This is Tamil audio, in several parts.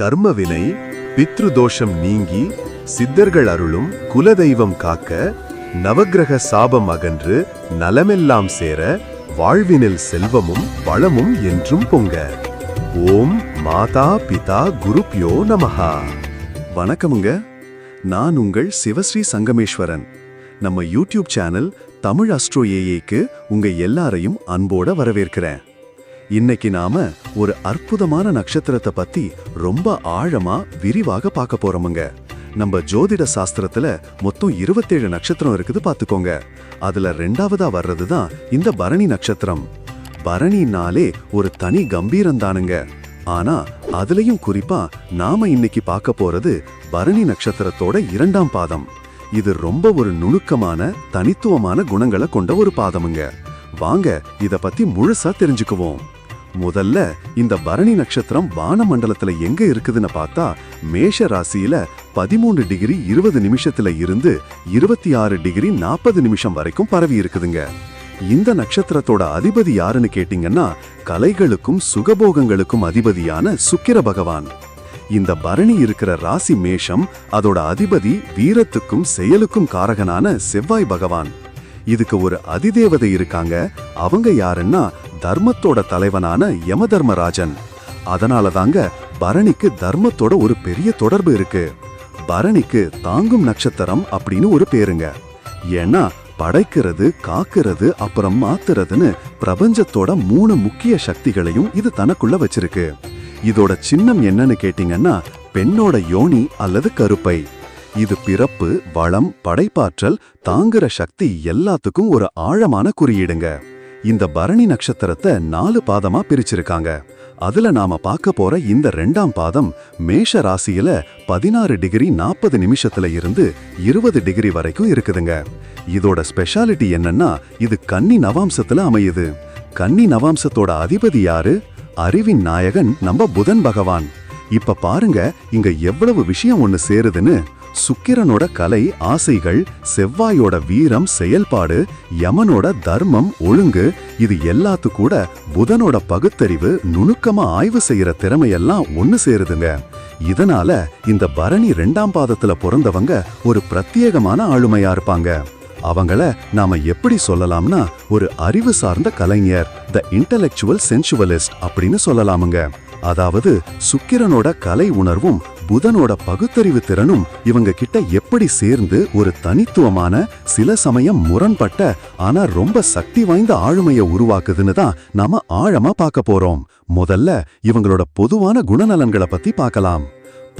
கர்மவினை பித்ருதோஷம் நீங்கி சித்தர்கள் அருளும் குலதெய்வம் காக்க நவக்கிரக சாபம் அகன்று நலமெல்லாம் சேர வாழ்வினில் செல்வமும் வளமும் என்றும் பொங்க. ஓம் மாதா பிதா குருப்யோ நமஹா. வணக்கமுங்க. நான் உங்கள் சிவஸ்ரீ சங்கமேஸ்வரன். நம்ம யூடியூப் சேனல் தமிழ் அஸ்ட்ரோ ஏஏக்கு உங்க எல்லாரையும் அன்போட வரவேற்கிறேன். இன்னைக்கு நாம ஒரு அற்புதமான நட்சத்திரத்தை பத்தி ரொம்ப ஆழமா விரிவாக பார்க்க போறோமுங்க. நம்ம ஜோதிட சாஸ்திரத்துல மொத்தம் இருபத்தேழு நட்சத்திரம் இருக்குது பாத்துக்கோங்க அதுல ரெண்டாவதா வர்றது தான் இந்த பரணி நட்சத்திரம். பரணினாலே ஒரு தனி கம்பீரம் தானுங்க. ஆனா அதுலயும் குறிப்பா நாம இன்னைக்கு பார்க்க போறது பரணி நட்சத்திரத்தோட இரண்டாம் பாதம். இது ரொம்ப ஒரு நுணுக்கமான தனித்துவமான குணங்களை கொண்ட ஒரு பாதமுங்க. வாங்க இத பத்தி முழுசா தெரிஞ்சுக்குவோம். முதல்ல இந்த பரணி நட்சத்திரம் வானமண்டலத்துல எங்க இருக்குதுன்னு பார்த்தா மேஷ ராசியில பதிமூணு டிகிரி இருபது நிமிஷத்துல இருந்து இருபத்தி ஆறு டிகிரி நாற்பது நிமிஷம் வரைக்கும் பரவி இருக்குதுங்க. இந்த நட்சத்திரத்தோட அதிபதி யாருன்னு கேட்டீங்கன்னா கலைகளுக்கும் சுகபோகங்களுக்கும் அதிபதியான சுக்கிர பகவான். இந்த பரணி இருக்கிற ராசி மேஷம் அதோட அதிபதி வீரத்துக்கும் செயலுக்கும் காரகனான செவ்வாய் பகவான். இதுக்கு ஒரு அதிதேவதை இருக்காங்க. அவங்க யாருன்னா தர்மத்தோட தலைவனான யமதர்மராஜன். அதனால தாங்க பரணிக்கு தர்மத்தோட ஒரு பெரிய தொடர்பு இருக்கு. பரணிக்கு தாங்கும் நட்சத்திரம் அப்படின்னு ஒரு பேருங்க. ஏன்னா படைக்கிறது காக்கிறது அப்புறம் மாத்துறதுன்னு பிரபஞ்சத்தோட மூணு முக்கிய சக்திகளையும் இது தனக்குள்ள வச்சிருக்கு. இதோட சின்னம் என்னன்னு கேட்டீங்கன்னா பெண்ணோட யோனி அல்லது கருப்பை. இது பிறப்பு வளம் படைப்பாற்றல் தாங்குற சக்தி எல்லாத்துக்கும் ஒரு ஆழமான குறியீடுங்க. இந்த பரணி நட்சத்திரத்தை நாலு பாதமா பிரிச்சிருக்காங்க. அதுல நாம பார்க்க போற இந்த ரெண்டாம் பாதம் மேஷ ராசியில பதினாறு டிகிரி நாற்பது நிமிஷத்துல இருந்து இருபது டிகிரி வரைக்கும் இருக்குதுங்க. இதோட ஸ்பெஷாலிட்டி என்னன்னா இது கன்னி நவாம்சத்துல அமையுது. கன்னி நவாம்சத்தோட அதிபதி யாரு? அறிவின் நாயகன் நம்ம புதன் பகவான். இப்ப பாருங்க இங்க எவ்வளவு விஷயம் ஒண்ணு சேருதுன்னு. சுக்கிரனோட கலை ஆசைகள் செவ்வாயோட வீரம் செயல்பாடு யமனோட தர்மம் ஒழுங்கு இது எல்லாத்து கூட புதனோட பகுத்தறிவு நுணுக்கமா ஆய்வு செய்யற திறமையெல்லாம் ஒன்னு சேருதுங்க. இதனால இந்த பரணி ரெண்டாம் பாதத்துல பிறந்தவங்க ஒரு பிரத்யேகமான ஆளுமையா இருப்பாங்க. அவங்கள நாம எப்படி சொல்லலாம்னா ஒரு அறிவு சார்ந்த கலைஞர் த இன்டலெக்சுவல் சென்சுவலிஸ்ட் அப்படின்னு சொல்லலாமுங்க. அதாவது சுக்கிரனோட கலை உணர்வும் புதனோட பகுத்தறிவு திறனும் இவங்க கிட்ட எப்படி சேர்ந்து ஒரு தனித்துவமான சில சமயம் முரண்பட்ட ஆனா ரொம்ப சக்தி வாய்ந்த ஆளுமைய உருவாக்குதுன்னு தான் நாம ஆழமா பார்க்க போறோம். முதல்ல இவங்களோட பொதுவான குணநலன்களை பத்தி பார்க்கலாம்.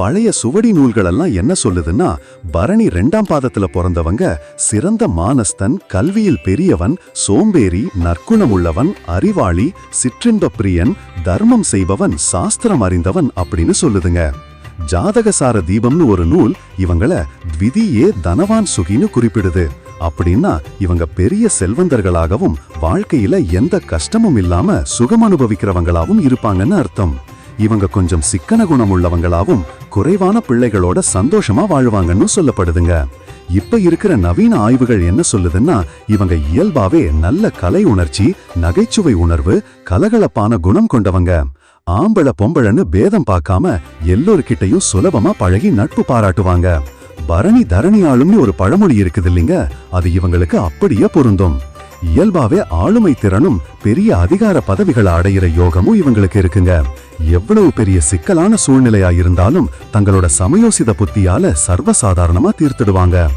பழைய சுவடி நூல்களெல்லாம் என்ன சொல்லுதுன்னா பரணி ரெண்டாம் பாதத்துல பிறந்தவங்க சிறந்த மானஸ்தன் கல்வியில் பெரியவன் சோம்பேறி நற்குணம் உள்ளவன் அறிவாளி சிற்றின்ப பிரியன் தர்மம் செய்பவன் சாஸ்திரம் அறிந்தவன் அப்படின்னு சொல்லுதுங்க. ஜாதகசார தீபம்னு ஒரு நூல் இவங்கள த்விதியே தனவான் சுகின்னு குறிப்பிடுது. அப்படின்னா இவங்க பெரிய செல்வந்தர்களாகவும் வாழ்க்கையில எந்த கஷ்டமும் இல்லாம சுகம் அனுபவிக்கிறவங்களாவும் இருப்பாங்கன்னு அர்த்தம். இவங்க கொஞ்சம் சிக்கன குணம் உள்ளவங்களாவும் குறைவான பிள்ளைகளோட சந்தோஷமா வாழ்வாங்கன்னு சொல்லப்படுதுங்க. இப்ப இருக்கிற நவீன ஆய்வுகள் என்ன சொல்லுதுன்னா இவங்க இயல்பாவே நல்ல கலை உணர்ச்சி நகைச்சுவை உணர்வு கலகலப்பான குணம் கொண்டவங்க. ஆம்பள பொம்பளன்னு பேதம் பார்க்காம எல்லோருக்கிட்டையும் சுலபமா பழகி நட்பு பாராட்டுவாங்க. பரணி தரணி ஆளும்னு ஒரு பழமொழி இருக்குது இல்லைங்க? அது இவங்களுக்கு அப்படியே பொருந்தும். இயல்பாவே ஆளுமை திறனும் பெரிய அதிகார பதவிகளை அடையிற யோகமும் இவங்களுக்கு இருக்குங்க. எவ்வளவு பெரிய சிக்கலான சூழ்நிலையா இருந்தாலும் தங்களோட சமயோசித புத்தியால சர்வசாதாரணமா தீர்த்துடுவாங்க.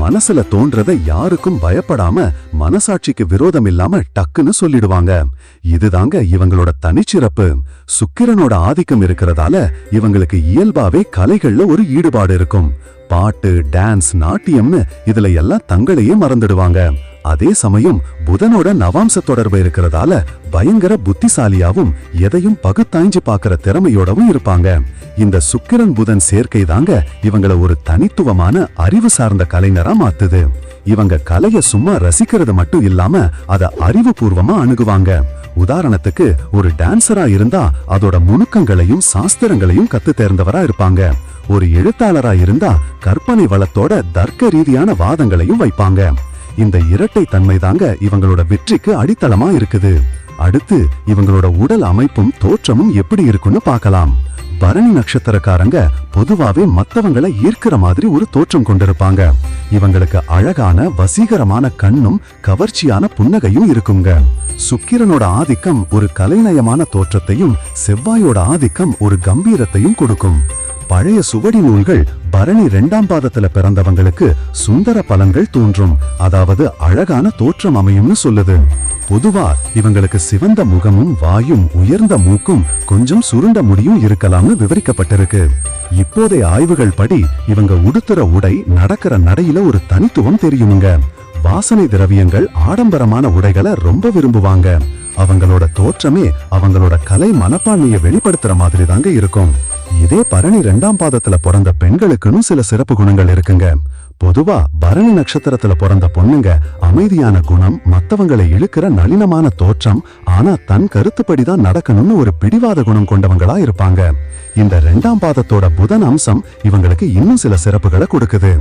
மனசுல தோன்றத யாருக்கும் பயப்படாம மனசாட்சிக்கு விரோதம் இல்லாம டக்குன்னு சொல்லிடுவாங்க. இதுதாங்க இவங்களோட தனிச்சிறப்பு. சுக்கிரனோட ஆதிக்கம் இருக்கிறதால இவங்களுக்கு இயல்பாவே கலைகள்ல ஒரு ஈடுபாடு இருக்கும். பாட்டு டான்ஸ் நாட்டியம்னு இதுல எல்லாம் தங்களையே மறந்துடுவாங்க. அதே சமயம் புதனோட நவாம்ச தொடர்பு இருக்கிறதால பயங்கர புத்திசாலியாவும் எதையும் பகுத்தாய்ஞ்சு பார்க்கிற திறமையோடவும் இருப்பாங்க. இந்த சுக்கிரன் புதன் சேர்க்கை தாங்க இவங்கள ஒரு தனித்துவமான அறிவு சார்ந்த கலைஞரா மாத்துது. இவங்க கலைய சும்மா ரசிக்கிறது மட்டும் இல்லாம அத அறிவுபூர்வமா அணுகுவாங்க. உதாரணத்துக்கு ஒரு டான்சரா இருந்தா அதோட நுணுக்கங்களையும் சாஸ்திரங்களையும் கத்து தேர்ந்தவரா இருப்பாங்க. ஒரு எழுத்தாளரா இருந்தா கற்பனை வளத்தோட தர்க்க ரீதியான வாதங்களையும் வைப்பாங்க. இந்த இரட்டை தன்மை தாங்க இவங்களோட வெற்றிக்கு அடித்தளமா இருக்குது. அடுத்து இவங்களோட உடல் அமைப்பும் தோற்றமும் எப்படி இருக்குன்னு பார்க்கலாம். பரணி நட்சத்திரக்காரங்க பொதுவாவே மத்தவங்களை ஈர்க்கிற மாதிரி ஒரு தோற்றம் கொண்டிருப்பாங்க. இவங்களுக்கு அழகான வசீகரமான கண்ணும் கவர்ச்சியான புன்னகையும் இருக்குங்க. சுக்கிரனோட ஆதிக்கம் ஒரு கலைநயமான தோற்றத்தையும் செவ்வாயோட ஆதிக்கம் ஒரு கம்பீரத்தையும் கொடுக்கும். பழைய சுவடி நூல்கள் பரணி ரெண்டாம் பாதத்துல பிறந்தவங்களுக்கு சுந்தர பலன்கள் தோன்றும். அதாவது அழகான தோற்றம் அமையும்னு சொல்லுது. பொதுவா இவங்களுக்கு சிவந்த முகமும் வாயும் உயர்ந்த மூக்கும் கொஞ்சம் சுருண்ட முடியும் இருக்கலாம்னு விவரிக்கப்பட்டிருக்கு. இப்போதைய ஆய்வுகள் படி இவங்க உடுத்துற உடை நடக்கிற நடையில ஒரு தனித்துவம் தெரியுமுங்க. வாசனை திரவியங்கள் ஆடம்பரமான உடைகளை ரொம்ப விரும்புவாங்க. அவங்களோட தோற்றமே அவங்களோட கலை மனப்பான்மையை வெளிப்படுத்துற மாதிரி தாங்க இருக்கும். இதே பரணி ரெண்டாம் பாதத்துல பிறந்த பெண்களுக்குன்னு சில சிறப்பு குணங்கள் இருக்குங்க. பொதுவா பரணி நட்சத்திரத்துல பிறந்த பொண்ணுங்க அமைதியான குணம் மத்தவங்களை இழுக்கிற நளினமான தோற்றம் ஆனா தன் கருத்துப்படிதான் நடக்கணும்னு ஒரு பிடிவாத குணம் கொண்டவங்களா இருப்பாங்க. இந்த ரெண்டாம் பாதத்தோட புதன் அம்சம் இவங்களுக்கு இன்னும் சில சிறப்புகளை கொடுக்குது.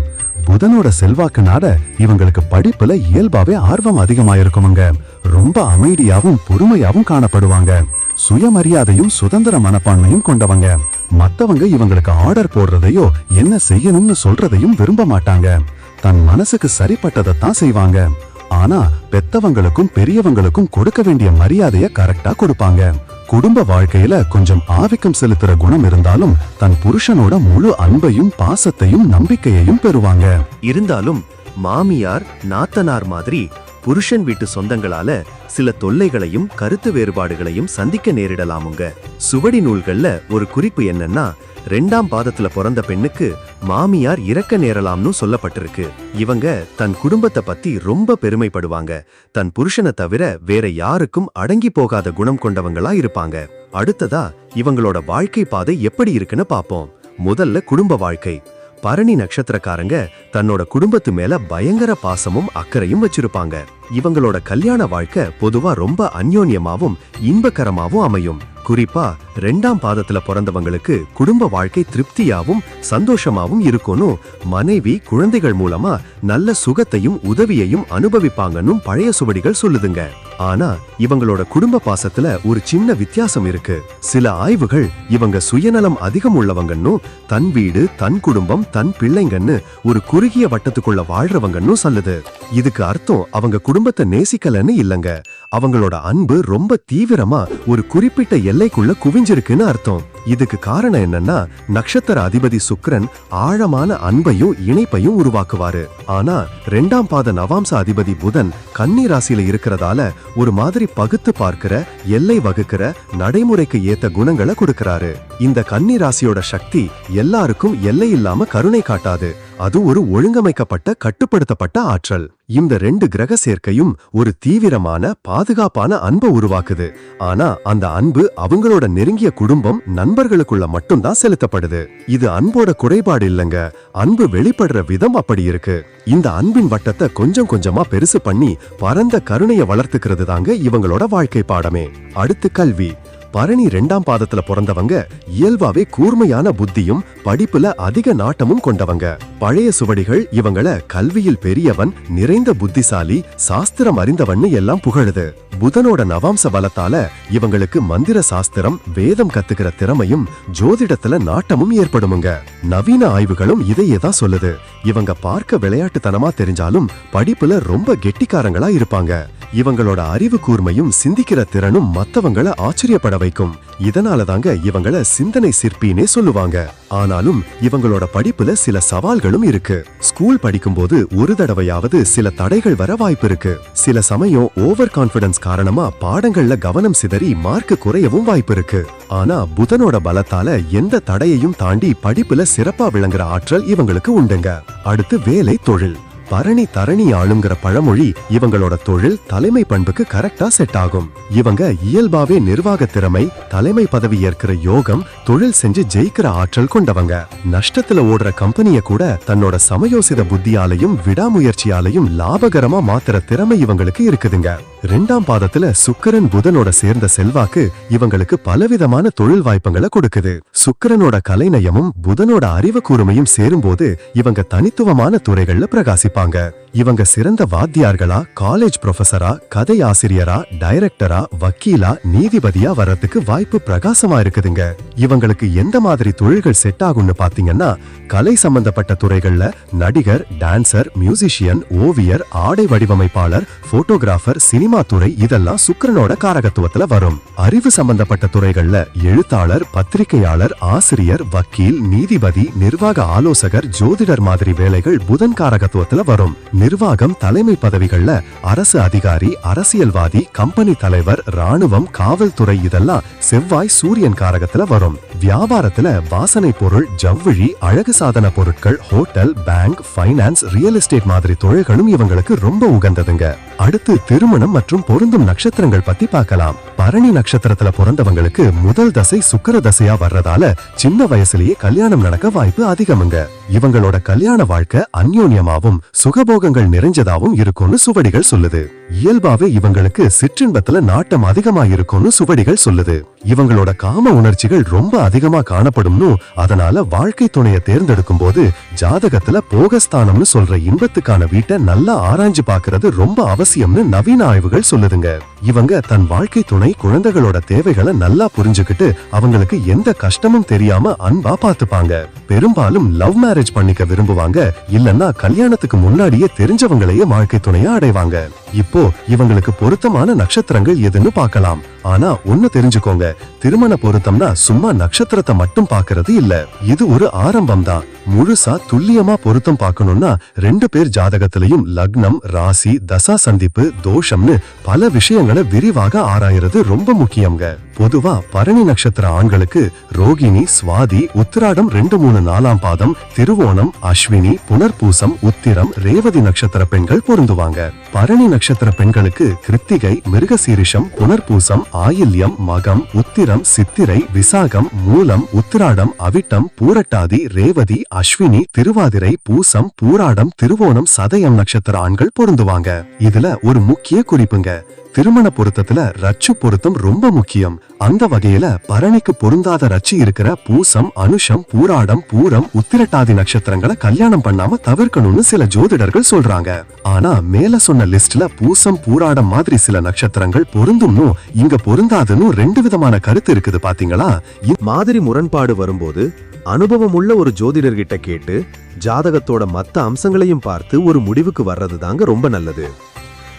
புதனோட செல்வாக்குனால இவங்களுக்கு படிப்புல இயல்பாவே ஆர்வம் அதிகமாயிருக்குமுங்க. ரொம்ப அமைதியாவும் பொறுமையாவும் காணப்படுவாங்க. சுயமரியாதையும் சுதந்திர மனப்பான்மையும் கொண்டவங்க. மத்தவங்க இவங்களுக்கு ஆர்டர் போடுறதையோ என்ன செய்யணும்னு சொல்றதையும் விரும்ப மாட்டாங்க. தன் மனசுக்கு சரிப்பட்டதைத்தான் செய்வாங்க. ஆனா பெத்தவங்களுக்கும் பெரியவங்களுக்கும் கொடுக்க வேண்டிய மரியாதைய கரெக்டா கொடுப்பாங்க. குடும்ப வாழ்க்கையில கொஞ்சம் ஆதிக்கம் செலுத்துற குணம் இருந்தாலும் தன் புருஷனோட முழு அன்பையும் பாசத்தையும் நம்பிக்கையையும் பெறுவாங்க. இருந்தாலும் மாமியார் நாத்தனார் மாதிரி புருஷன் வீட்டு சொந்தங்களால சில தொல்லைகளையும் கருத்து வேறுபாடுகளையும் சந்திக்க நேரிடலாமுங்க. சுவடி நூல்கள்ல ஒரு குறிப்பு என்னன்னா ரெண்டாம் பாதத்துல பிறந்த பெண்ணுக்கு மாமியார் இறக்க நேரலாம்னு சொல்லப்பட்டிருக்கு. இவங்க தன் குடும்பத்தை பத்தி ரொம்ப பெருமைப்படுவாங்க. தன் புருஷனை தவிர வேற யாருக்கும் அடங்கி போகாத குணம் கொண்டவங்களா இருப்பாங்க. அடுத்ததா இவங்களோட வாழ்க்கை பாதை எப்படி இருக்குன்னு பாப்போம். முதல்ல குடும்ப வாழ்க்கை. பரணி நட்சத்திரக்காரங்க தன்னோட குடும்பத்து மேல பயங்கர பாசமும் அக்கறையும் வச்சிருப்பாங்க. இவங்களோட கல்யாண வாழ்க்கை பொதுவா ரொம்ப அந்யோன்யமாவும் இன்பகரமாவும் அமையும். குறிப்பா ரெண்டாம் பாதத்துல பிறந்தவங்களுக்கு குடும்ப வாழ்க்கை திருப்தியாவும் சந்தோஷமாவும் இருக்கும்னு மனைவி குழந்தைகள் மூலமா நல்ல சுகத்தையும் உதவியையும் அனுபவிப்பாங்கன்னு பழைய சுவடிகள் சொல்லுதுங்க. ஆனா இவங்களோட குடும்ப பாசத்துல ஒரு சின்ன வித்தியாசம் இருக்கு. சில ஆய்வுகள் இவங்க சுயநலம் அதிகம் உள்ளவங்கன்னு தன் வீடு தன் குடும்பம் தன் பிள்ளைங்கன்னு ஒரு குறுகிய வட்டத்துக்குள்ள வாழ்றவங்கன்னு சொல்லுது. இதுக்கு அர்த்தம் அவங்க குடும்பத்தை நேசிக்கலன்னு இல்லங்க. அவங்களோட அன்பு ரொம்ப தீவிரமா ஒரு குறிப்பிட்ட எல்லைக்குள்ள குவிஞ்சிருக்குன்னு அர்த்தம். இதுக்கு காரணம் என்னன்னா நட்சத்திர அதிபதி சுக்ரன் ஆழமான அன்பையும் இணைப்பையும் உருவாக்குவாரு. ஆனா ரெண்டாம் பாத நவாம்ச அதிபதி புதன் கன்னி ராசியில இருக்கிறதால ஒரு மாதிரி பகுத்து பார்க்கிற எல்லை வகுக்கிற நடைமுறைக்கு ஏத்த குணங்களை கொடுக்கறாரு. இந்த கன்னி ராசியோட சக்தி எல்லாருக்கும் எல்லை இல்லாம கருணை காட்டாது. அது ஒரு ஒழுங்கமைக்கப்பட்ட கட்டுப்படுத்தப்பட்ட ஆற்றல். இந்த ரெண்டு கிரக சேர்க்கையும் ஒரு தீவிரமான பாதுகாப்பான அன்பை உருவாக்குது. ஆனா அந்த அன்பு அவங்களோட நெருங்கிய குடும்பம் நண்பர்களுக்குள்ள மட்டும்தான் செலுத்தப்படுது. இது அன்போட குறைபாடு இல்லைங்க. அன்பு வெளிப்படுற விதம் அப்படி இருக்கு. இந்த அன்பின் வட்டத்தை கொஞ்சம் கொஞ்சமா பெருசு பண்ணி பரந்த கருணைய வளர்த்துக்கிறது தாங்க இவங்களோட வாழ்க்கை பாடமே. அடுத்து கல்வி. பரணி ரெண்டாம் பாதத்துல பிறந்தவங்க இயல்பாவே கூர்மையான புத்தியும் படிப்புல அதிக நாட்டமும் கொண்டவங்க. பழைய சுவடிகள் இவங்கள கல்வியில் பெரியவன் நிறைந்த புத்திசாலி சாஸ்திரம் அறிந்தவன்னு எல்லாம் புகழுது. புதனோட நவாம்ச பலத்தால இவங்களுக்கு மந்திர சாஸ்திரம் வேதம் கத்துக்கிற திறமையும் ஜோதிடத்துல நாட்டமும் ஏற்படுமுங்க. நவீன ஆய்வுகளும் இதையே தான் சொல்லுது. இவங்க பார்க்க விளையாட்டுத்தனமா தெரிஞ்சாலும் படிப்புல ரொம்ப கெட்டிக்காரங்களா இருப்பாங்க. இவங்களோட அறிவு கூர்மையும் சிந்திக்கிற திறனும் மத்தவங்களை ஆச்சரியப்பட வைக்கும். இதனால தாங்க இவங்கள சிந்தனை சிற்பின்னே சொல்லுவாங்க. ஆனாலும் இவங்களோட படிப்புல சில சவால்களும் இருக்கு. ஸ்கூல் படிக்கும்போது ஒரு தடவையாவது சில தடைகள் வர வாய்ப்பு இருக்கு. சில சமயம் ஓவர் கான்பிடன்ஸ் காரணமா பாடங்கள்ல கவனம் சிதறி மார்க் குறையவும் வாய்ப்பு இருக்கு. ஆனா புதனோட பலத்தால எந்த தடையையும் தாண்டி படிப்புல சிறப்பா விளங்குற ஆற்றல் இவங்களுக்கு உண்டுங்க. அடுத்து வேலை தொழில். பரணி தரணி ஆளுங்கிற பழமொழி இவங்களோட தொழில் தலைமை பண்புக்கு கரெக்டா செட் ஆகும். இவங்க இயல்பாவே நிர்வாக திறமை தலைமை பதவி ஏற்கிற யோகம் தொழில் செஞ்சு ஜெயிக்கிற ஆற்றல் கொண்டவங்க. நஷ்டத்துல ஓடுற கம்பெனிய கூட தன்னோட சமயோசித புத்தியாலையும் விடாமுயற்சியாலையும் லாபகரமா மாத்துற திறமை இவங்களுக்கு இருக்குதுங்க. ரெண்டாம் பாதத்துல சுக்கிரன் புதனோட சேர்ந்த செல்வாக்கு இவங்களுக்கு பலவிதமான தொழில் வாய்ப்புகளை கொடுக்குது. சுக்கரனோட கலைநயமும் புதனோட அறிவு கூர்மையும் சேரும்போது இவங்க தனித்துவமான துறைகள்ல பிரகாசிப்பாங்க. இவங்க சிறந்த வாத்தியார்களா காலேஜ் ப்ரொஃபஸரா கதை ஆசிரியரா டைரக்டரா வக்கீலா நீதிபதியா வர்றதுக்கு வாய்ப்பு பிரகாசமா இருக்குதுங்க. இவங்களுக்கு எந்த மாதிரி தொழில்கள் செட் ஆகும்னு பாத்தீங்கன்னா கலை சம்பந்தப்பட்ட துறைகள்ல நடிகர் டான்சர் மியூசிஷியன் ஓவியர் ஆடை வடிவமைப்பாளர் போட்டோகிராஃபர் சினிமா துறை இதெல்லாம் சுக்கரனோட காரகத்துவத்துல வரும். அறிவு சம்பந்தப்பட்ட துறைகள்ல எழுத்தாளர் பத்திரிகையாளர் ஆசிரியர் வக்கீல் நீதிபதி நிர்வாக ஆலோசகர் ஜோதிடர் மாதிரி வேலைகள் புதன் காரகத்துவத்துல வரும். நிர்வாகம் தலைமை பதவிகள்ல அரசு அதிகாரி அரசியல்வாதி கம்பெனி தலைவர் ராணுவம் காவல்துறை இதெல்லாம் செவ்வாய் சூரியன் காரகத்துல வரும். வியாபாரத்துல வாசனை பொருள் ஜவுளி அழகு சாதன பொருட்கள் hotel bank finance real estate மாதிரி தொழில்களும் இவங்களுக்கு ரொம்ப உகந்ததுங்க. அடுத்து திருமணம் மற்றும் பொருந்தும் நட்சத்திரங்கள் பத்தி பார்க்கலாம். பரணி நட்சத்திரத்துல பிறந்தவங்களுக்கு முதல் தசை சுக்கிர தசையா வர்றதால சின்ன வயசுலயே கல்யாணம் நடக்க வாய்ப்பு அதிகமுங்க. இவங்களோட கல்யாண வாழ்க்கை அந்யோன்யமாவும் சுகபோகங்கள் நிறைஞ்சதாவும் இருக்கும்னு சுவடிகள் சொல்லுது. இயல்பாவே இவங்களுக்கு சிற்றின்பத்துல நாட்டம் அதிகமா இருக்கும்னு சுவடிகள் சொல்லுது. இவங்களோட காம உணர்ச்சிகள் ரொம்ப அதிகமா காணப்படும்னு அதனால வாழ்க்கை துணைய தேர்ந்தெடுக்கும் போது ஜாதகத்துல போகஸ்தானம்னு சொல்ற இன்பத்துக்கான வீட்டை நல்லா ஆராய்ஞ்சு பாக்குறது ரொம்ப அவசியம்னு நவீன ஆய்வுகள் சொல்லுதுங்க. இவங்க தன் வாழ்க்கை துணை குழந்தைகளோட தேவைகளை நல்லா புரிஞ்சுக்கிட்டு அவங்களுக்கு எந்த கஷ்டமும் தெரியாம அன்பா பார்த்துப்பாங்க. பெரும்பாலும் லவ் மேரேஜ் பண்ணிக்க விரும்புவாங்க. இல்லன்னா கல்யாணத்துக்கு முன்னாடியே தெரிஞ்சவங்களையே வாழ்க்கை துணையா அடைவாங்க. இப்போ இவங்களுக்கு பொருத்தமான நட்சத்திரங்கள் எதுன்னு பார்க்கலாம். ஆனா ஒண்ணு தெரிஞ்சுக்கோங்க. திருமண பொருத்தம்னா சும்மா நட்சத்திரத்தை மட்டும் பாக்குறது இல்ல. இது ஒரு ஆரம்பம் தான் முழுசா துல்லியமா பொருத்தம் பார்க்கணும்னா ரெண்டு பேர் ஜாதகத்திலையும் லக்னம் ராசி தசா சந்திப்பு தோஷம்னு பல விஷயங்களை விரிவாக ஆராயறது ரொம்ப முக்கியங்க பொதுவா பரணி நட்சத்திர ஆண்களுக்கு ரோகிணி சுவாதி உத்திராடம் ரெண்டு மூணு நாலாம் பாதம் திருவோணம் அஸ்வினி புனர்பூசம் உத்திரம் ரேவதி நட்சத்திர பெண்கள் பொருந்துவாங்க. பரணி நட்சத்திர பெண்களுக்கு கிருத்திகை மிருகசீரிஷம் புனர்பூசம் ஆயில்யம் மகம் உத்திரம் சித்திரை விசாகம் மூலம் உத்திராடம் அவிட்டம் பூரட்டாதி ரேவதி அஸ்வினி திருவாதிரை பூசம் பூராடம் திருவோணம் சதயம் நட்சத்திர ஆண்கள் பொருந்துவாங்க. இதுல ஒரு முக்கிய குறிப்புங்க. திருமண பொருத்தத்துல ரச்சு பொருத்தம் ரொம்ப முக்கியம். அந்த வகையில பரணிக்கு பொருந்தாத ரச்சு இருக்கிற பூசம் அனுஷம் பூராடம் பூரம் உத்திரட்டாதி நட்சத்திரங்களை கல்யாணம் பண்ணாம தவிர்க்கணும்னு சில ஜோதிடர்கள் சொல்றாங்க. ஆனா மேல சொன்ன லிஸ்ட்ல பூசம் பூராடம் மாதிரி சில நட்சத்திரங்கள் பொருந்தும்னு இங்க பொருந்தாதுன்னு ரெண்டு விதமான கருத்து இருக்குது பாத்தீங்களா? மாதிரி முரண்பாடு வரும்போது அனுபவமுள்ள ஒரு ஜோதிடர்கிட்ட கேட்டு ஜாதகத்தோட மத்த அம்சங்களையும் பார்த்து ஒரு முடிவுக்கு வர்றது தாங்க ரொம்ப நல்லது.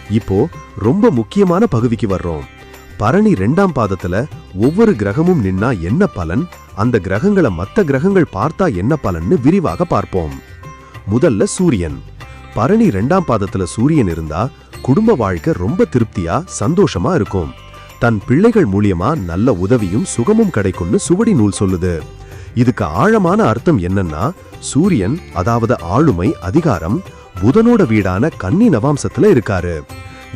இப்போ ரொம்ப முக்கியமான பகுதிக்கு வர்றோம். பரணி ரெண்டாம் பாதத்துல ஒவ்வொரு கிரகமும் நின்னா என்ன பலன்? அந்த கிரகங்களை மத்த கிரகங்கள் பார்த்தா என்ன பலன்னு விரிவாக பார்ப்போம். முதல்ல சூரியன். பரணி ரெண்டாம் பாதத்துல சூரியன் இருந்தா குடும்ப வாழ்க்கை ரொம்ப திருப்தியா சந்தோஷமா இருக்கும். தன் பிள்ளைகள் மூலியமா நல்ல உதவியும் சுகமும் கிடைக்கும்னு சுவடி நூல் சொல்லுது. இதுக்கு ஆழமான அர்த்தம் என்னன்னா சூரியன் அதாவது ஆளுமை அதிகாரம் புதனோட வீடான கன்னி நவாம்சத்துல இருக்காரு.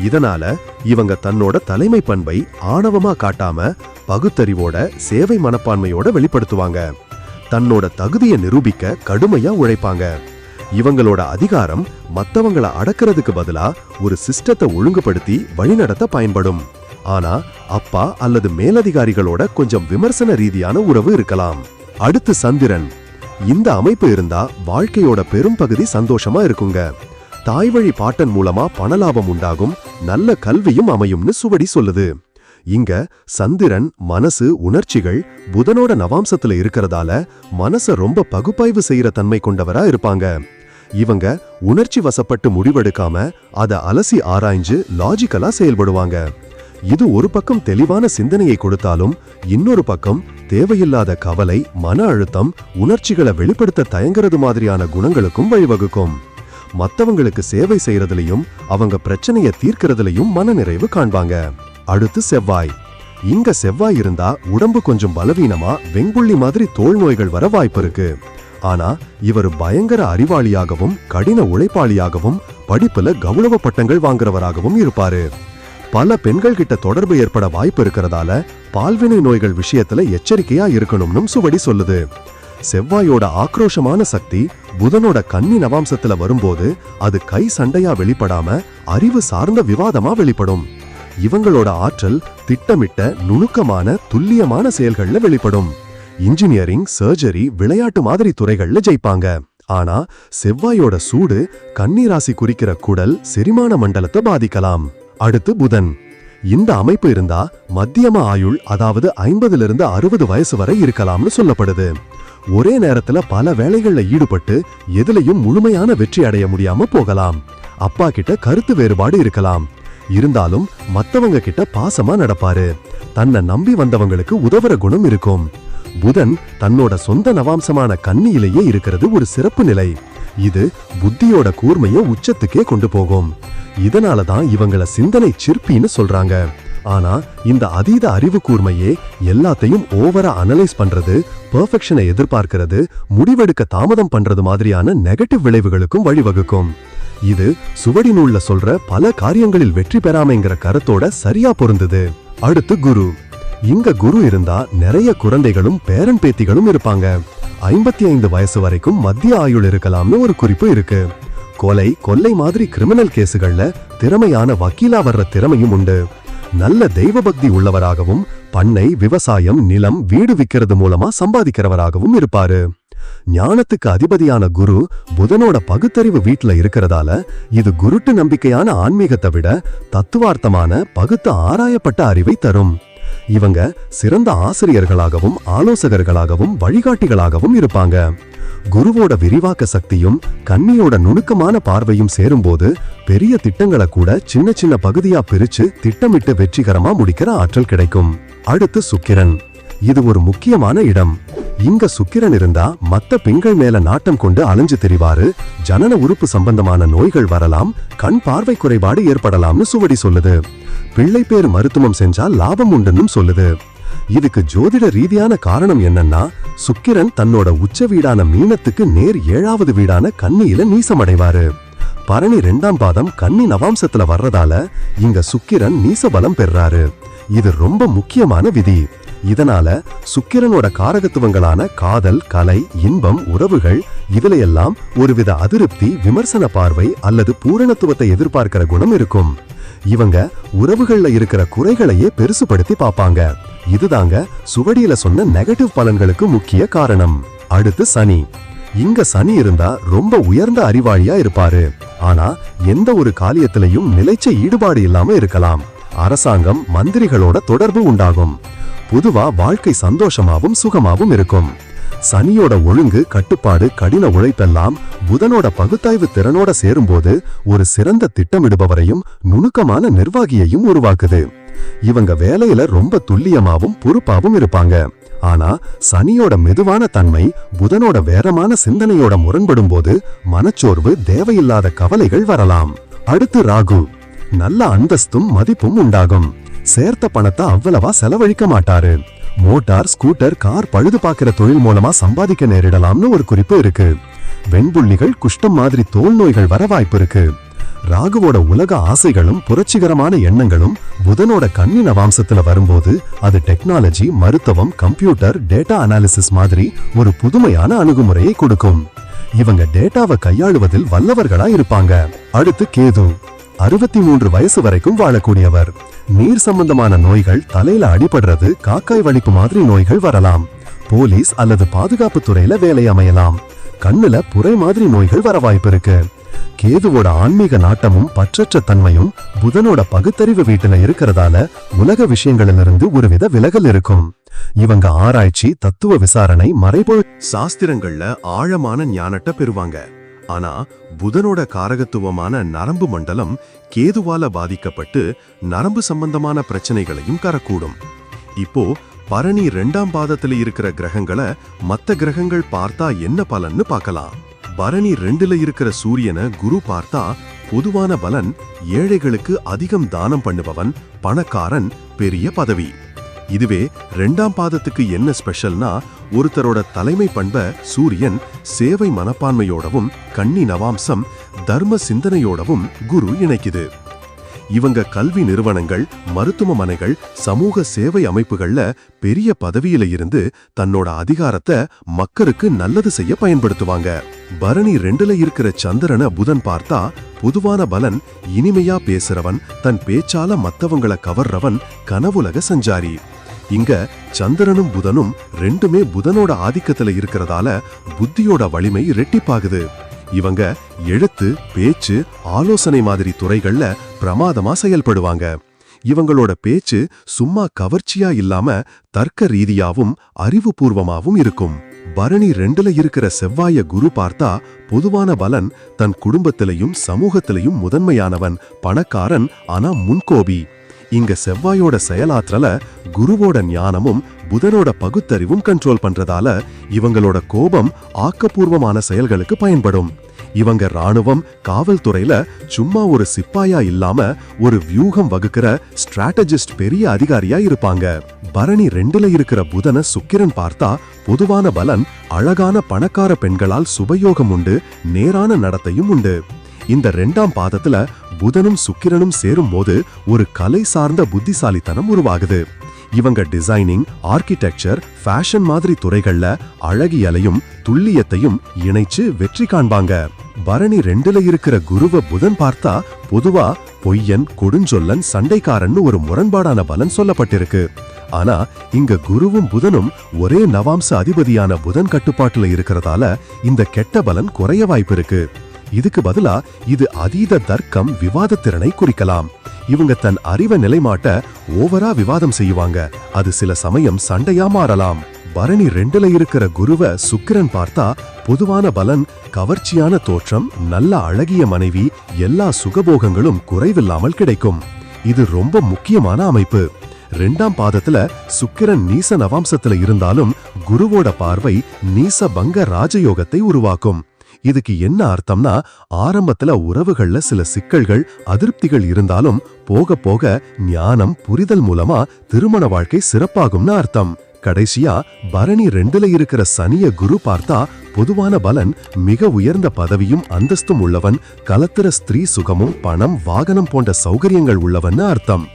இதனால இவங்க தன்னோட தலைமை பண்பை ஆணவமா காட்டாம பகுத்தறிவோட சேவை மனப்பான்மையோட வெளிப்படுத்துவாங்க. தன்னோட தகுதியை நிரூபிக்க கடுமையா உழைப்பாங்க. இவங்களோட அதிகாரம் மத்தவங்கள அடக்கிறதுக்கு பதிலா ஒரு சிஸ்டத்தை ஒழுங்குபடுத்தி வழிநடத்த பயன்படும். ஆனா அப்பா அல்லது மேலதிகாரிகளோட கொஞ்சம் விமர்சன ரீதியான உறவு இருக்கலாம். அடுத்து சந்திரன். இந்த அமைப்பு இருந்தா வாழ்க்கையோட பெரும் பகுதி சந்தோஷமா இருக்குங்க. தாய்வழி பாட்டன் மூலமா பணலாபம் உண்டாகும் நல்ல கல்வியும் அமையும்னு சுவடி சொல்லுது. இங்க சந்திரன் மனசு உணர்ச்சிகள் புதனோட நவாம்சத்துல இருக்கிறதால மனச ரொம்ப பகுப்பாய்வு செய்யற தன்மை கொண்டவரா இருப்பாங்க. இவங்க உணர்ச்சி வசப்பட்டு முடிவெடுக்காம அத அலசி ஆராய்ஞ்சு லாஜிக்கலா செயல்படுவாங்க. இது ஒரு பக்கம் தெளிவான சிந்தனையை கொடுத்தாலும் இன்னொரு பக்கம் தேவையில்லாத கவலை மன அழுத்தம் உணர்ச்சிகளை வெளிப்படுத்த தயங்குறது மாதிரியான குணங்களுக்கும் வழிவகுக்கும். மற்றவங்களுக்கு சேவை செய்யறதுலையும் அவங்க பிரச்சனையை தீர்க்கறதுலயும் மனநிறைவு காண்பாங்க. அடுத்து செவ்வாய். இங்க செவ்வாய் இருந்தா உடம்பு கொஞ்சம் பலவீனமா வெங்குள்ளி மாதிரி தோல் நோய்கள் வர வாய்ப்பு இருக்கு. ஆனா இவர் பயங்கர அறிவாளியாகவும் கடின உழைப்பாளியாகவும் படிப்புல கௌரவ பட்டங்கள் வாங்குறவராகவும் இருப்பாரு. பல பெண்கள் கிட்ட தொடர்பு ஏற்பட வாய்ப்பு இருக்கிறதால பால்வினை நோய்கள் விஷயத்துல எச்சரிக்கையா இருக்கணும்னு சுவடி சொல்லுது. செவ்வாயோட ஆக்ரோஷமான சக்தி புதனோட கன்னி நவாம்சத்துல வரும்போது அது கை சண்டையா வெளிப்படாம அறிவு சார்ந்த விவாதமா வெளிப்படும். இவங்களோட ஆற்றல் திட்டமிட்ட நுணுக்கமான துல்லியமான செயல்கள்ல வெளிப்படும். இன்ஜினியரிங் சர்ஜரி விளையாட்டு மாதிரி துறைகள்ல ஜெயிப்பாங்க. ஆனா செவ்வாயோட சூடு கன்னிராசி குறிக்கிற குடல் செரிமான மண்டலத்தை பாதிக்கலாம். அடுத்து புதன். இந்த அமைப்பு இருந்தா மத்தியம ஆயுள் அதாவது ஐம்பதுல இருந்து அறுபது வயசு வரை இருக்கலாம்னு சொல்லப்படுது. ஒரே நேரத்துல பல வேலைகள்ல ஈடுபட்டு எதுலயும் முழுமையான வெற்றி அடைய முடியாம போகலாம். அப்பா கிட்ட கருத்து வேறுபாடு இருக்கலாம். இருந்தாலும் மத்தவங்க கிட்ட பாசமா நடப்பாரு. தன்னை நம்பி வந்தவங்களுக்கு உதவுற குணம் இருக்கும். புதன் தன்னோட சொந்த நவாம்சமான கன்னியிலேயே இருக்கிறது ஒரு சிறப்பு நிலை. இது புத்தியோட கூர்மைய உச்சத்துக்கே கொண்டு போகும். இதனால தான் இவங்கள சிந்தனை சிற்பின்னு சொல்றாங்க. ஆனா இந்த அதீத அறிவு கூர்மையே எல்லாத்தையும் ஓவரா அனலைஸ் பண்றது பெர்ஃபெக்ஷனை எதிர்பார்க்கிறது முடிவெடுக்க தாமதம் பண்றது மாதிரியான நெகட்டிவ் விளைவுகளுக்கும் வழிவகுக்கும். இது சுவடி நூல்ல சொல்ற பல காரியங்களில் வெற்றி பெறாமைங்கிற கருத்தோட சரியா பொருந்தது. அடுத்து குரு. இங்க குரு இருந்தா நிறைய குழந்தைகளும் பேரன் பேத்திகளும் இருப்பாங்க. ஐம்பத்தி ஐந்து வயசு வரைக்கும் மத்திய ஆயுள் இருக்கலாம்னு ஒரு குறிப்பு இருக்கு. கொலை கொள்ளை மாதிரி கிரிமினல் கேசுகள்ல திறமையான வக்கீலா வர்ற திறமையும் உண்டு. நல்ல தெய்வ பக்தி உள்ளவராகவும் பண்ணை விவசாயம் நிலம் வீடு விக்கிறது மூலமா சம்பாதிக்கிறவராகவும் இருப்பாரு. ஞானத்துக்கு அதிபதியான குரு புதனோட பகுத்தறிவு வீட்டுல இருக்கிறதால இது குருட்டு நம்பிக்கையான ஆன்மீகத்தை விட தத்துவார்த்தமான பகுத்து ஆராயப்பட்ட அறிவை தரும். இவங்க சிறந்த ஆசிரியர்களாகவும் ஆலோசகர்களாகவும் வழிகாட்டிகளாகவும் இருப்பாங்க. குருவோட விரிவாக்க சக்தியும் கன்னியோட நுணுக்கமான பார்வையும் சேரும்போது பெரிய திட்டங்களை கூட சின்ன சின்ன பகுதியா பிரிச்சு திட்டமிட்டு வெற்றிகரமா முடிக்கிற ஆற்றல் கிடைக்கும். அடுத்து சுக்கிரன். இது ஒரு முக்கியமான இடம். இங்க சுக்கிரன் இருந்தா மத்த பெண்கள் மேல நாட்டம் கொண்டு அலைஞ்சு தெரிவாரு. ஜனன உறுப்பு சம்பந்தமான நோய்கள் வரலாம் கண் பார்வை குறைபாடு ஏற்படலாம்னு சுவடி சொல்லுது. பிள்ளை பேர் மருத்துவம் செஞ்சா லாபம் உண்டுன்னு சொல்லுது. இதுக்கு ஜோதிட ரீதியான காரணம் என்னன்னா சுக்கிரன் தன்னோட உச்ச வீடான மீனத்துக்கு நேர் ஏழாவது வீடான கன்னியில நீசமடைவாரு. பரணி ரெண்டாம் பாதம் கன்னி நவாம்சத்துல வர்றதால இங்க சுக்கிரன் நீச பலம் பெறாரு. இது ரொம்ப முக்கியமான விதி. இதனால சுக்கிரனோட காரகத்துவங்களான காதல் கலை இன்பம் உறவுகள் இதுல எல்லாம் ஒருவித அதிருப்தி விமர்சன பார்வை அல்லது பூரணத்துவத்தை எதிர்பார்க்கிற குணம் இருக்கும். இவங்க உறவுகள்ல இருக்கிற குறைகளையே பெருசுபடுத்தி பாப்பாங்க இதுதாங்க சுவடியில சொன்ன நெகட்டிவ் பலன்களுக்கு முக்கிய காரணம். அடுத்து சனி. இங்க சனி இருந்தா ரொம்ப உயர்ந்த அறிவாளியா இருப்பாரு. ஆனா எந்த ஒரு காரியத்திலையும் நிலைச்ச ஈடுபாடு இல்லாம இருக்கலாம். அரசாங்கம் மந்திரிகளோட தொடர்பு உண்டாகும். பொதுவா வாழ்க்கை சந்தோஷமாவும் சுகமாவும் இருக்கும். சனியோட ஒழுங்கு கட்டுப்பாடு கடின உழைப்பெல்லாம் புதனோட பகுத்தாய்வு திறனோட சேரும்போது ஒரு சிறந்த திட்டமிடுபவரையும் நுணுக்கமான நிர்வாகியையும் உருவாக்குது. இவங்க வேலையில ரொம்ப துல்லியமாவும் பொறுப்பாவும் இருப்பாங்க. ஆனா சனியோட மெதுவான தன்மை புதனோட வேறமான சிந்தனையோட முரண்படும் போது மனச்சோர்வு தேவையில்லாத கவலைகள் வரலாம். அடுத்து ராகு. நல்ல அந்தஸ்தும் மதிப்பும் உண்டாகும். சேர்த்த பணத்தை அவ்வளவா செலவழிக்க மாட்டாரு. மோட்டார் ஸ்கூட்டர் கார் பழுது பார்க்கிற தொழில் மூலமா சம்பாதிக்க நேரிடலாம்னு ஒரு குறிப்பு இருக்கு. வெண்புள்ளிகள் குஷ்டம் மாதிரி தோல் நோய்கள் வர வாய்ப்பு இருக்கு. ராகுவோட உலக ஆசைகளும் புரட்சிகரமான எண்ணங்களும் புதனோட கன்னி நவாம்சத்துல வரும்போது அது டெக்னாலஜி மருத்துவம் கம்ப்யூட்டர் டேட்டா அனாலிசிஸ் மாதிரி ஒரு புதுமையான அணுகுமுறையை கொடுக்கும். இவங்க டேட்டாவை கையாளுவதில் வல்லவர்களா இருப்பாங்க. அடுத்து கேது. அறுபத்தி மூன்று வயசு வரைக்கும் வாழக்கூடியவர். நீர் சம்பந்தமான நோய்கள் தலையில அடிபடுறது காக்காய் வலிப்பு மாதிரி நோய்கள் வரலாம். போலீஸ் அல்லது பாதுகாப்பு துறையில வேலை அமையலாம். கண்ணுல புரை மாதிரி நோய்கள் வர வாய்ப்பு இருக்கு. கேதுவோட ஆன்மீக நாட்டமும் பற்றற்ற தன்மையும் புதனோட பகுத்தறிவு வீட்டுல இருக்கிறதால உலக விஷயங்களிலிருந்து ஒருவித விலகல் இருக்கும். இவங்க ஆராய்ச்சி தத்துவ விசாரணை மறைபொழு சாஸ்திரங்கள்ல ஆழமான ஞானத்தை பெறுவாங்க. ஆனா புதனோட காரகத்துவமான நரம்பு மண்டலம் கேதுவால பாதிக்கப்பட்டு நரம்பு சம்பந்தமான பிரச்சனைகளையும் கரக்கூடும். இப்போ பரணி ரெண்டாம் பாதத்துல இருக்கிற கிரகங்களை மத்த கிரகங்கள் பார்த்தா என்ன பலன்னு பார்க்கலாம். பரணி ரெண்டுல இருக்கிற சூரியனை குரு பார்த்தா பொதுவான பலன் ஏழைகளுக்கு அதிகம் தானம் பண்ணுபவன் பணக்காரன் பெரிய பதவி. இதுவே ரெண்டாம் பாதத்துக்கு என்ன ஸ்பெஷல்னா ஒருத்தரோட தலைமை பண்ப சூரியன் சேவை மனப்பான்மையோடவும் கன்னி நவாம்சம் தர்ம சிந்தனையோடவும் குரு இணைக்குது. இவங்க கல்வி நிறுவனங்கள் மருத்துவமனைகள் சமூக சேவை அமைப்புகள்ல பெரிய பதவியில இருந்து தன்னோட அதிகாரத்தை மக்களுக்கு நல்லது செய்ய பயன்படுத்துவாங்க. பரணி ரெண்டுல இருக்கிற சந்திரனை புதன் பார்த்தா பொதுவான பலன் இனிமையா பேசுறவன் தன் பேச்சால மத்தவங்கள கவர்றவன் கனவுலக சஞ்சாரி. இங்க சந்திரனும் புதனும் ரெண்டுமே புதனோட ஆதிக்கத்துல இருக்கிறதால புத்தியோட வலிமை ரெட்டிப்பாகுது இவங்க எழுத்து பேச்சு ஆலோசனை மாதிரி துறைகள்ல பிரமாதமா செயல்படுவாங்க. இவங்களோட பேச்சு சும்மா கவர்ச்சியா இல்லாம தர்க்க ரீதியாவும் அறிவுபூர்வமாவும் இருக்கும். பரணி ரெண்டுல இருக்கிற செவ்வாய குரு பார்த்தா பொதுவான பலன் தன் குடும்பத்திலையும் சமூகத்திலையும் முதன்மையானவன் பணக்காரன் ஆனா முன்கோபி. இங்க செவ்வாயோட செயலாற்றல குருவோட ஞானமும் புதனோட பகுத்தறிவும் கண்ட்ரோல் பண்றதால இவங்களோட கோபம் ஆக்கப்பூர்வமான செயல்களுக்கு பயன்படும். இவங்க ராணுவம் காவல்துறையில சும்மா ஒரு சிப்பாயா இல்லாம ஒரு வியூகம் வகுக்கிற ஸ்ட்ராட்டஜிஸ்ட் பெரிய அதிகாரியா இருப்பாங்க. பரணி ரெண்டுல இருக்கிற புதன சுக்கிரன் பார்த்தா பொதுவான பலன் அழகான பணக்கார பெண்களால் சுபயோகம் உண்டு நேரான நடத்தையும் உண்டு. இந்த ரெண்டாம் பாதத்துல புதனும் சுக்கிரனும் சேரும் போது ஒரு கலை சார்ந்த புத்திசாலித்தனம் உருவாகுது. இவங்க டிசைனிங் ஆர்கிடெக்சர் ஃபேஷன் மாதிரி துறைகள்ல அழகியலையும் துல்லியத்தையும் இணைச்சு வெற்றி காண்பாங்க. பரணி ரெண்டுல இருக்கிற குருவ புதன் பார்த்தா பொதுவா பொய்யன் கொடுஞ்சொல்லன் சண்டைக்காரன்னு ஒரு முரண்பாடான பலன் சொல்லப்பட்டிருக்கு. ஆனா இங்க குருவும் புதனும் ஒரே நவாம்ச அதிபதியான புதன் கட்டுப்பாட்டுல இருக்கிறதால இந்த கெட்ட பலன் குறைய வாய்ப்பு இருக்கு. இதுக்கு பதிலா இது அதீத தர்க்கம் விவாதத்திறனை குறிக்கலாம். இவங்க தன் அறிவை நிலைமாட்ட ஓவரா விவாதம் செய்வாங்க. அது சில சமயம் சண்டையா மாறலாம். பரணி ரெண்டுல இருக்கிற குருவ சுக்கிரன் பார்த்தா பொதுவான பலன் கவர்ச்சியான தோற்றம் நல்ல அழகிய மனைவி எல்லா சுகபோகங்களும் குறைவில்லாமல் கிடைக்கும். இது ரொம்ப முக்கியமான அமைப்பு. ரெண்டாம் பாதத்துல சுக்கிரன் நீச நவாம்சத்துல இருந்தாலும் குருவோட பார்வை நீச பங்க ராஜயோகத்தை உருவாக்கும். இதுக்கு என்ன அர்த்தம்னா ஆரம்பத்துல உறவுகள்ல சில சிக்கல்கள் அதிருப்திகள் இருந்தாலும் போக போக ஞானம் புரிதல் மூலமா திருமண வாழ்க்கை சிறப்பாகும்னு அர்த்தம். கடைசியா பரணி ரெண்டுல இருக்கிற சனிய குரு பார்த்தா பொதுவான பலன் மிக உயர்ந்த பதவியும் அந்தஸ்தும் உள்ளவன் கலத்திர ஸ்திரீ சுகமும் பணம் வாகனம் போன்ற சௌகரியங்கள் உள்ளவன்னு அர்த்தம்.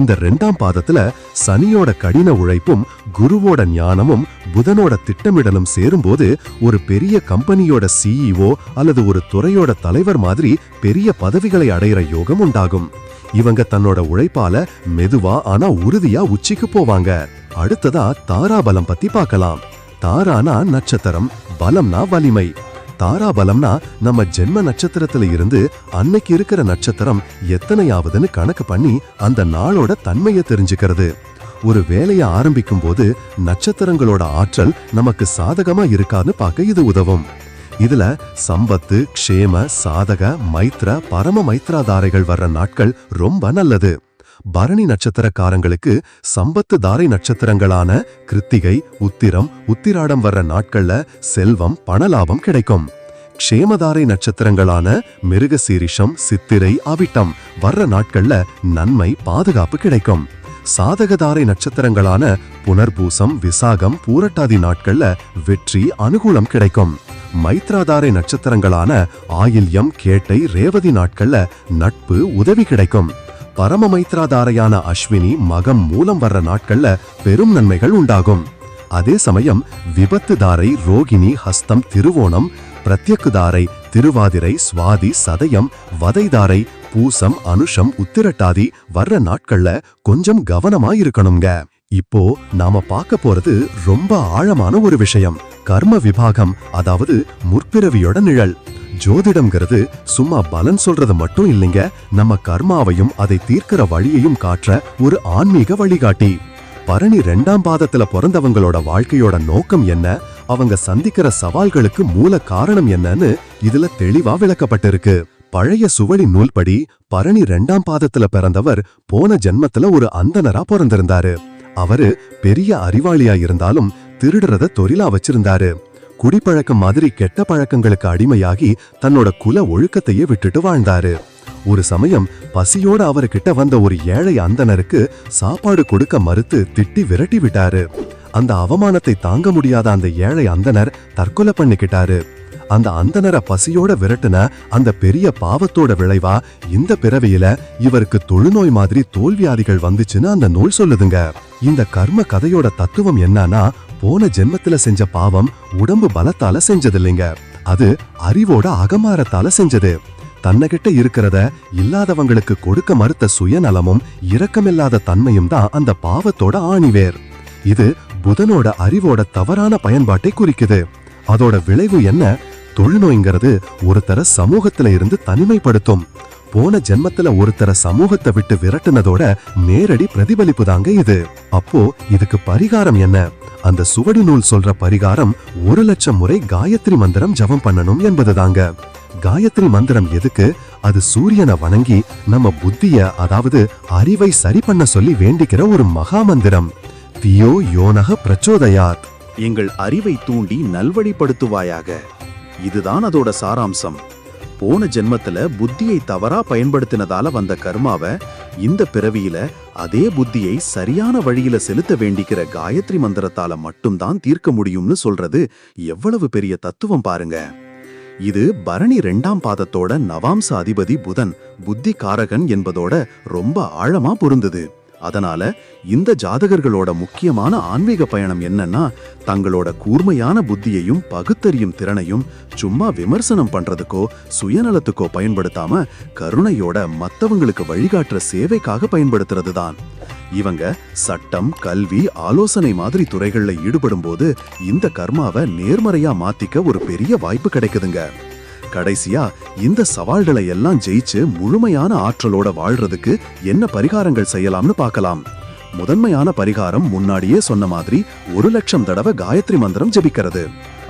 இந்த ரெண்டாம் பாதத்துல சனியோட கடின உழைப்பும் குருவோட ஞானமும் புதனோட திட்டமிடலும் சேரும்போது ஒரு பெரிய கம்பெனியோட சிஇஓ அல்லது ஒரு துறையோட தலைவர் மாதிரி பெரிய பதவிகளை அடையிற யோகம் உண்டாகும். இவங்க தன்னோட உழைப்பால மெதுவா ஆனா உறுதியா உச்சிக்கு போவாங்க. அடுத்ததா தாராபலம் பத்தி பார்க்கலாம். தாரானா நட்சத்திரம் பலம்னா வலிமை. தாராபலம்னா நம்ம ஜென்ம நட்சத்திரத்துல இருந்து அன்னைக்கு இருக்கிற நட்சத்திரம் எத்தனையாவதுன்னு கணக்கு பண்ணி அந்த நாளோட தன்மையை தெரிஞ்சுக்கிறது. ஒரு வேலையை ஆரம்பிக்கும் போது நட்சத்திரங்களோட ஆற்றல் நமக்கு சாதகமா இருக்கான்னு பார்க்க இது உதவும். இதுல சம்பத்து க்ஷேம சாதக மைத்ர பரம மைத்ராதாரைகள் வர்ற நாட்கள் ரொம்ப நல்லது. பரணி நட்சத்திரக்காரங்களுக்கு சம்பத்து தாரை நட்சத்திரங்களான கிருத்திகை உத்திரம் உத்திராடம் வர்ற நாட்கள்ல செல்வம் பணலாபம் கிடைக்கும். க்ஷேமதாரை நட்சத்திரங்களான மிருகசீரிஷம் சித்திரை அவிட்டம் வர்ற நாட்கள்ல நன்மை பாதுகாப்பு கிடைக்கும். சாதகதாரை நட்சத்திரங்களான புனர்பூசம் விசாகம் பூரட்டாதி நாட்கள்ல வெற்றி அனுகூலம் கிடைக்கும். மைத்ராதாரை நட்சத்திரங்களான ஆயில்யம் கேட்டை ரேவதி நாட்கள்ல நட்பு உதவி கிடைக்கும். பரம மைத்ராதாரையான அஸ்வினி மகம் மூலம் வர்ற நாட்கள்ல பெரும் நன்மைகள் உண்டாகும். அதே சமயம் விபத்து தாரை ரோகிணி ஹஸ்தம் திருவோணம் பிரத்யக்கு தாரை திருவாதிரை சுவாதி சதயம் வதைதாரை பூசம் அனுஷம் உத்திரட்டாதி வர்ற நாட்கள்ல கொஞ்சம் கவனமா இருக்கணுங்க இப்போ நாம பார்க்க போறது ரொம்ப ஆழமான ஒரு விஷயம். கர்ம விபாகம் அதாவது முற்பிறவியோட நிழல். ஜோதிடம்ங்கிறது சும்மா பலன் சொல்றது மட்டும் இல்லைங்க. நம்ம கர்மாவையும் அதை தீர்க்கிற வழியையும் காற்ற ஒரு ஆன்மீக வழிகாட்டி. பரணி ரெண்டாம் பாதத்துல பிறந்தவங்களோட வாழ்க்கையோட நோக்கம் என்ன? அவங்க சந்திக்கிற சவால்களுக்கு மூல காரணம் என்னன்னு இதுல தெளிவா விளக்கப்பட்டிருக்கு. பழைய சுவடி நூல்படி பரணி ரெண்டாம் பாதத்துல பிறந்தவர் போன ஜென்மத்துல ஒரு அந்தனரா பிறந்திருந்தாரு. அவரு பெரிய அறிவாளியா இருந்தாலும் திருடுறத தொழிலா வச்சிருந்தாரு. குடிப்பழக்கம் மாதிரி கெட்ட பழக்கங்களுக்கு அடிமையாகி தன்னோட குல ஒழுக்கத்தையே விட்டுட்டு வாழ்ந்தாரு. ஒரு சமயம் பசியோட அவர்கிட்ட வந்த ஒரு ஏழை அந்தனருக்கு சாப்பாடு கொடுக்க மறுத்து திட்டி விரட்டி விட்டாரு. அந்த அவமானத்தை தாங்க முடியாத அந்த ஏழை அந்தனர் தற்கொலை பண்ணிக்கிட்டாரு. அந்த அந்தனரை பசியோட விரட்டுன அந்த பெரிய பாவத்தோட விளைவா இந்த பிறவியில இவருக்கு தொழுநோய் மாதிரி தோல்வியாதிகள் வந்துச்சுன்னு அந்த நூல் சொல்லுதுங்க. இந்த கர்ம கதையோட தத்துவம் என்னன்னா போன ஜென்மத்துல செஞ்ச பாவம் உடம்பு பலத்தால செஞ்சதில்லைங்க. அது அறிவோட அகமாரத்தால செஞ்சது. தன்னகிட்ட இருக்கிறத இல்லாதவங்களுக்கு கொடுக்க மறுத்த சுயநலமும் இரக்கமில்லாத தன்மையும் தான் அந்த பாவத்தோட ஆணிவேர். இது புதனோட அறிவோட தவறான பயன்பாட்டை குறிக்குது. அதோட விளைவு என்ன? தொழுநோய்ங்கிறது ஒருத்தர சமூகத்துல இருந்து தனிமைப்படுத்தும். போன ஜென்மத்துல ஒருத்தர சமூகத்தை விட்டு விரட்டுனதோட நேரடி பிரதிபலிப்பு தாங்க இது. அப்போ இதுக்கு பரிகாரம் என்ன? அந்த சுவடி நூல் சொல்ற பரிகாரம் ஒரு லட்சம் முறை காயத்ரி மந்திரம் ஜெபம் பண்ணணும் என்பதுதாங்க. காயத்ரி மந்திரம் எதுக்கு? அது சூரியனை வணங்கி நம்ம புத்திய அதாவது அறிவை சரி பண்ண சொல்லி வேண்டிக்கிற ஒரு மகா மந்திரம். தியோ யோனக பிரச்சோதயாத். எங்கள் அறிவை தூண்டி நல்வழிப்படுத்துவாயாக. இதுதான் அதோட சாராம்சம். போன ஜென்மத்துல புத்தியை தவறா பயன்படுத்தினதால வந்த கர்மாவை இந்த பிறவியில அதே புத்தியை சரியான வழியில செலுத்த வேண்டிக்கிற காயத்ரி மந்திரத்தால மட்டும்தான் தீர்க்க முடியும்னு சொல்றது எவ்வளவு பெரிய தத்துவம் பாருங்க. இது பரணி ரெண்டாம் பாதத்தோட நவாம்ச அதிபதி புதன் புத்தி காரகன் என்பதோட ரொம்ப ஆழமா பொருந்தது. அதனால இந்த ஜாதகர்களோட முக்கியமான ஆன்மீக பயணம் என்னன்னா தங்களோட கூர்மையான புத்தியையும் பகுத்தறியும் திறனையும் சும்மா விமர்சனம் பண்றதுக்கோ சுயநலத்துக்கோ பயன்படுத்தாம கருணையோட மத்தவங்களுக்கு வழிகாட்டுற சேவைக்காக பயன்படுத்துறது தான் இவங்க சட்டம் கல்வி ஆலோசனை மாதிரி துறைகள்ல ஈடுபடும் போது இந்த கர்மாவை நேர்மறையா மாத்திக்க ஒரு பெரிய வாய்ப்பு கிடைக்குதுங்க. கடைசியா இந்த சவால்களை எல்லாம் ஜெயிச்சு முழுமையான ஆற்றலோட வாழ்றதுக்கு என்ன பரிகாரங்கள் செய்யலாம்னு பார்க்கலாம். முதன்மையான பரிகாரம் முன்னாடியே சொன்ன மாதிரி ஒரு லட்சம் தடவை காயத்ரி மந்திரம் ஜெபிக்கிறது.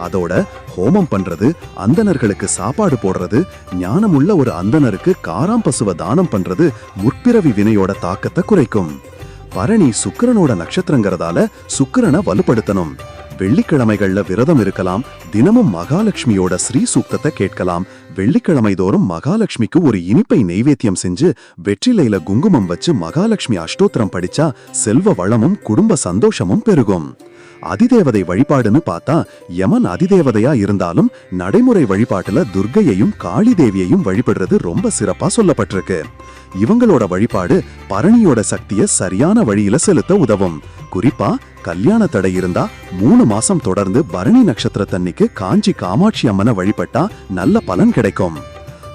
அதோட ஹோமம் பண்றது அந்தனர்களுக்கு சாப்பாடு போடுறது ஞானமுள்ள ஒரு அந்தனருக்கு காராம் பசுவ தானம் பண்றது முற்பிறவி வினையோட தாக்கத்தை குறைக்கும். பரணி சுக்கரனோட நட்சத்திரங்கிறதால சுக்கரனை வலுப்படுத்தணும். வெள்ளிக்கிழமைகள்ல விரதம் இருக்கலாம். தினமும் மகாலட்சுமியோட ஸ்ரீ சூக்தத்தை கேட்கலாம். வெள்ளிக்கிழமை தோறும் மகாலட்சுமிக்கு ஒரு இனிப்பை நெய்வேத்தியம் செஞ்சு வெற்றிலையில குங்குமம் வச்சு மகாலட்சுமி அஷ்டோத்திரம் படிச்சா செல்வ வளமும் குடும்ப சந்தோஷமும் பெருகும். அதிதேவதை வழிபாடுன்னு பார்த்தா யமன் அதிதேவதையா இருந்தாலும் நடைமுறை வழிபாட்டுல துர்கையையும் காளி தேவியையும் வழிபடுறது ரொம்ப சிறப்பா சொல்லப்பட்டிருக்கு. இவங்களோட வழிபாடு பரணியோட சக்தியை சரியான வழியில செலுத்த உதவும். குறிப்பா கல்யாண தடை இருந்தா மூணு மாசம் தொடர்ந்து பரணி நட்சத்திரத்தன்னைக்கு காஞ்சி காமாட்சி அம்மனை வழிபட்டா நல்ல பலன் கிடைக்கும்.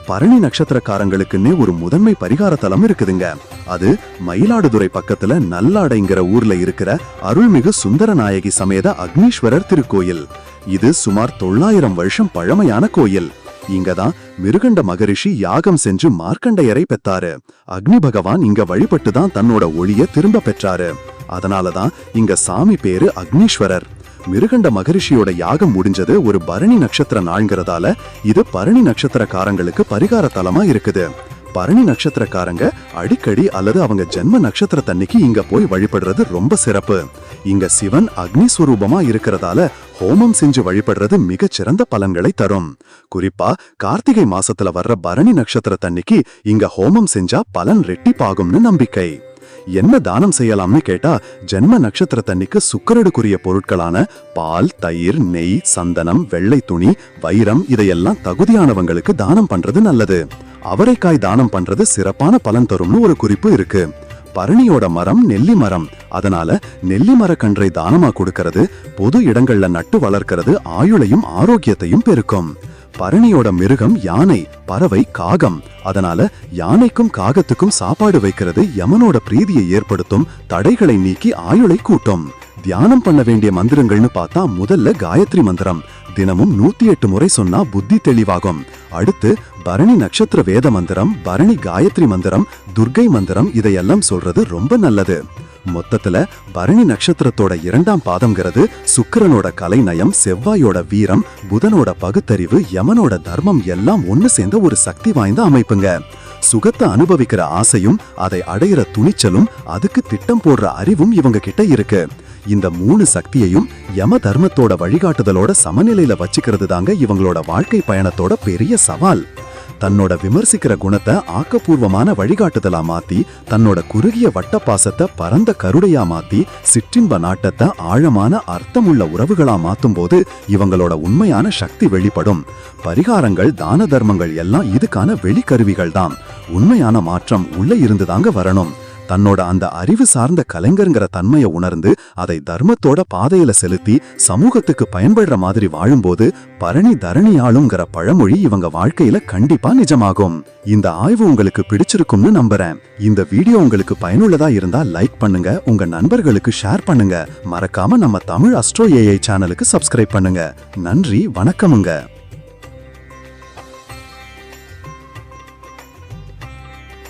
பரணி நட்சத்திரக்காரங்களுக்குன்னே ஒரு முதன்மை பரிகார தலம் இருக்குதுங்க. அது மயிலாடுதுறை பக்கத்துல நல்லாடைங்கிற ஊர்ல இருக்கிற அருள்மிகு சுந்தரநாயகி சமேத அக்னீஸ்வரர் திருக்கோயில். இது சுமார் தொள்ளாயிரம் வருஷம் பழமையான கோயில். இங்கதான் மிருகண்ட மகரிஷி யாகம் செஞ்சு மார்க்கண்டையரை பெத்தாரு. அக்னி பகவான் இங்க வழிபட்டு தான் தன்னோட ஒளிய திரும்ப பெற்றாரு. அதனாலதான் இங்க சாமி பேரு அக்னீஸ்வரர். மிருகண்ட மகரிஷியோட யாகம் முடிஞ்சது ஒரு பரணி நட்சத்திர நாள்ங்கிறதால இது பரணி நட்சத்திரக்காரங்களுக்கு பரிகார தலமா இருக்குது. பரணி நட்சத்திரக்காரங்க அடிக்கடி அல்லது அவங்க ஜென்ம நட்சத்திர தண்ணிக்கு இங்க போய் வழிபடுறது ரொம்ப சிறப்பு. இங்க சிவன் அக்னி ஸ்வரூபமா இருக்கிறதால ஹோமம் செஞ்சு வழிபடுறது மிகச்சிறந்த பலன்களை தரும். குறிப்பா கார்த்திகை மாசத்துல வர்ற பரணி நட்சத்திர தண்ணிக்கு இங்க ஹோமம் செஞ்சா பலன் ரெட்டிப்பாகும்னு நம்பிக்கை. என்ன தானம் செய்யலாம்னு கேட்டா ஜென்ம நட்சத்திர தண்ணிக்கு சுக்கரடுக்குரிய பொருட்களான பால் தயிர் நெய் சந்தனம் வெள்ளை துணி வைரம் இதையெல்லாம் தகுதியானவங்களுக்கு தானம் பண்றது நல்லது. அவரைக்காய் தானம் பண்றது சிறப்பான பலன் தரும்னு ஒரு குறிப்பு இருக்கு. பரணியோட மரம் நெல்லி மரம். அதனால நெல்லி மரக்கன்றை தானமா கொடுக்கறது பொது இடங்கள்ல நட்டு வளர்க்கிறது ஆயுளையும் ஆரோக்கியத்தையும் பெருக்கும். பரணியோட மிருகம் யானை பறவை காகம். அதனால யானைக்கும் காகத்துக்கும் சாப்பாடு வைக்கிறது யமனோட பிரீதியை ஏற்படுத்தும் தடைகளை நீக்கி ஆயுளை கூட்டும். தியானம் பண்ண வேண்டிய மந்திரங்கள்னு பார்த்தா முதல்ல காயத்ரி மந்திரம். தினமும் நூத்தி எட்டு முறை சொன்னா புத்தி தெளிவாகும். அடுத்து பரணி நட்சத்திர வேத மந்திரம் பரணி காயத்ரி மந்திரம் துர்கை மந்திரம் இதையெல்லாம் சொல்றது ரொம்ப நல்லது. மொத்தத்துல பரணி நட்சத்திரத்தோட இரண்டாம் பாதம்ங்கிறது சுக்கரனோட கலைநயம் செவ்வாயோட வீரம் புதனோட பகுத்தறிவு யமனோட தர்மம் எல்லாம் ஒன்னு சேர்ந்த ஒரு சக்தி வாய்ந்த அமைப்புங்க. சுகத்தை அனுபவிக்கிற ஆசையும் அதை அடையிற துணிச்சலும் அதுக்கு திட்டம் போடுற அறிவும் இவங்க கிட்ட இருக்கு. இந்த மூணு சக்தியையும் யம தர்மத்தோட வழிகாட்டுதலோட சமநிலையில வச்சுக்கிறது தாங்க இவங்களோட வாழ்க்கை பயணத்தோட பெரிய சவால். தன்னோட விமர்சிக்கிற குணத்தை ஆக்கப்பூர்வமான வழிகாட்டுதலா மாத்தி தன்னோட குறுகிய வட்டப்பாசத்தை பரந்த கருடையா மாத்தி சிற்றின்ப நாட்டத்தை ஆழமான அர்த்தமுள்ள உறவுகளா மாத்தும் போது இவங்களோட உண்மையான சக்தி வெளிப்படும். பரிகாரங்கள் தான தர்மங்கள் எல்லாம் இதுக்கான வெளிக்கருவிகள் தான் உண்மையான மாற்றம் உள்ள இருந்துதாங்க வரணும். தன்னோட அந்த அறிவு சார்ந்த கலைஞருங்கிற தன்மையை உணர்ந்து அதை தர்மத்தோட பாதையில செலுத்தி சமூகத்துக்கு பயன்படுற மாதிரி வாழும்போது பரணி தரணியாளுங்கிற பழமொழி இவங்க வாழ்க்கையில கண்டிப்பா நிஜமாகும். இந்த ஆய்வு உங்களுக்கு பிடிச்சிருக்கும்னு நம்புறேன். இந்த வீடியோ உங்களுக்கு பயனுள்ளதா இருந்தா லைக் பண்ணுங்க உங்க நண்பர்களுக்கு ஷேர் பண்ணுங்க. மறக்காம நம்ம தமிழ் அஸ்ட்ரோ ஏஐ சேனலுக்கு சப்ஸ்கிரைப் பண்ணுங்க. நன்றி வணக்கமுங்க.